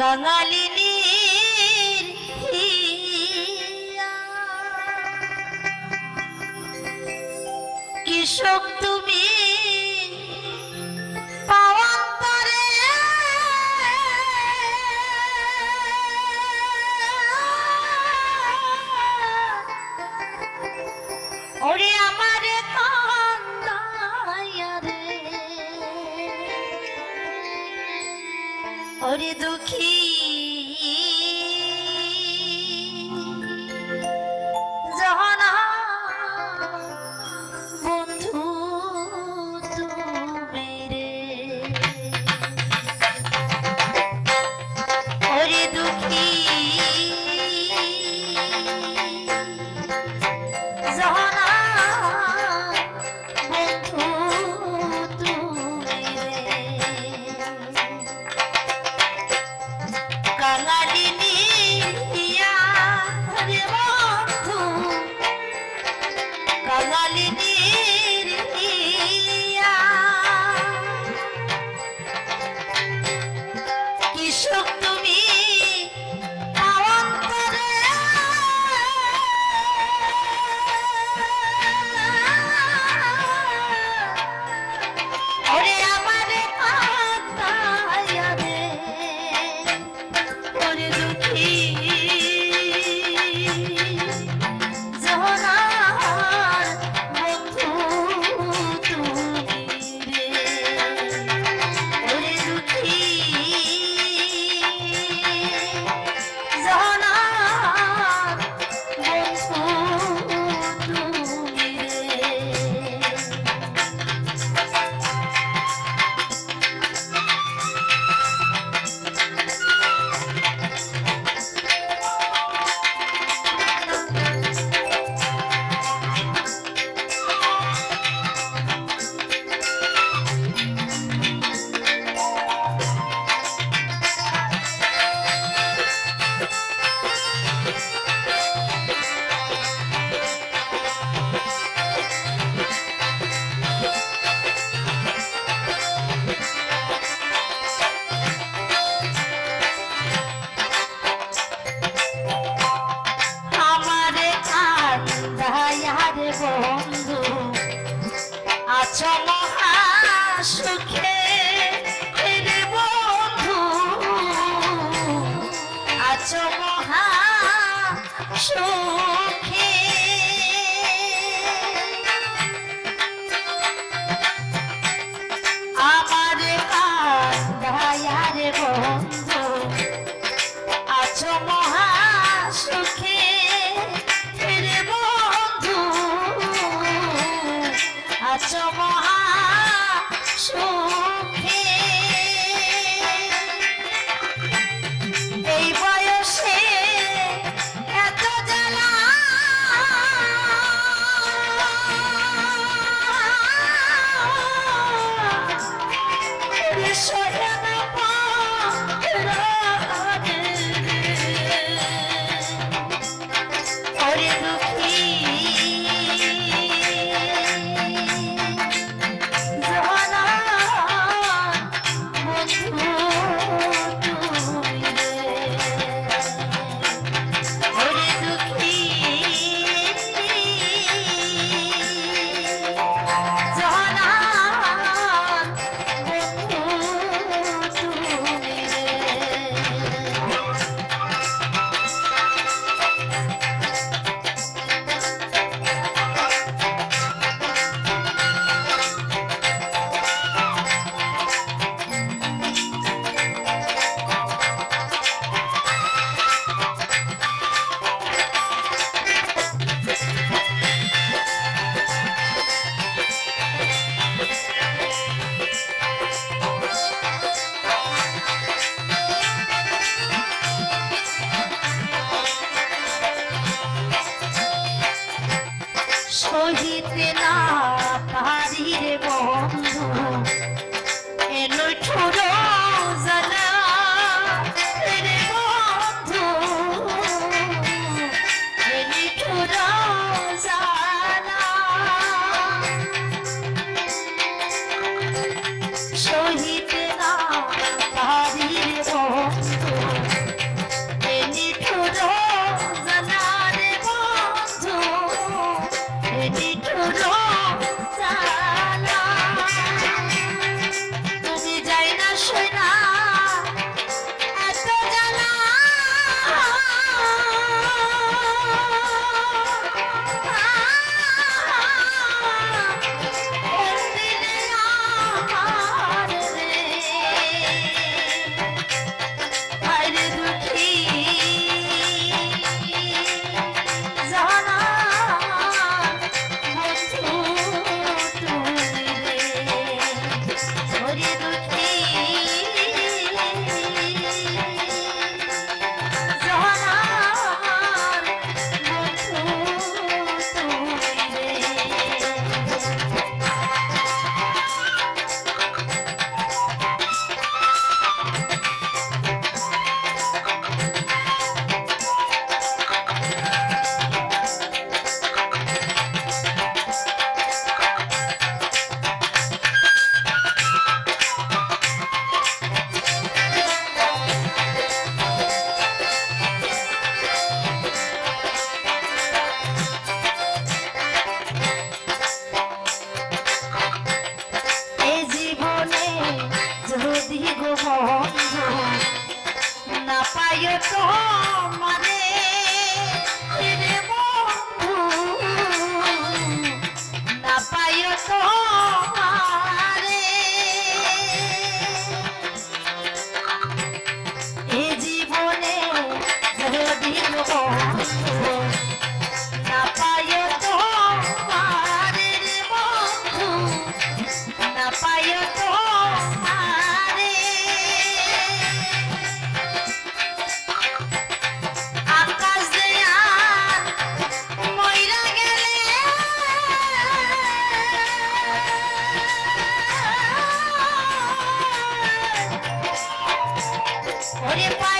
কাঙালিনী কৃষক তুমি ওরে দুঃখী বন্ধু আছো মহা সুখে বন্ধু। আছো মহা সুখ আছো মহা সহিতে না পারির বন্ধু এলো ছোট জানা। সহিত Everybody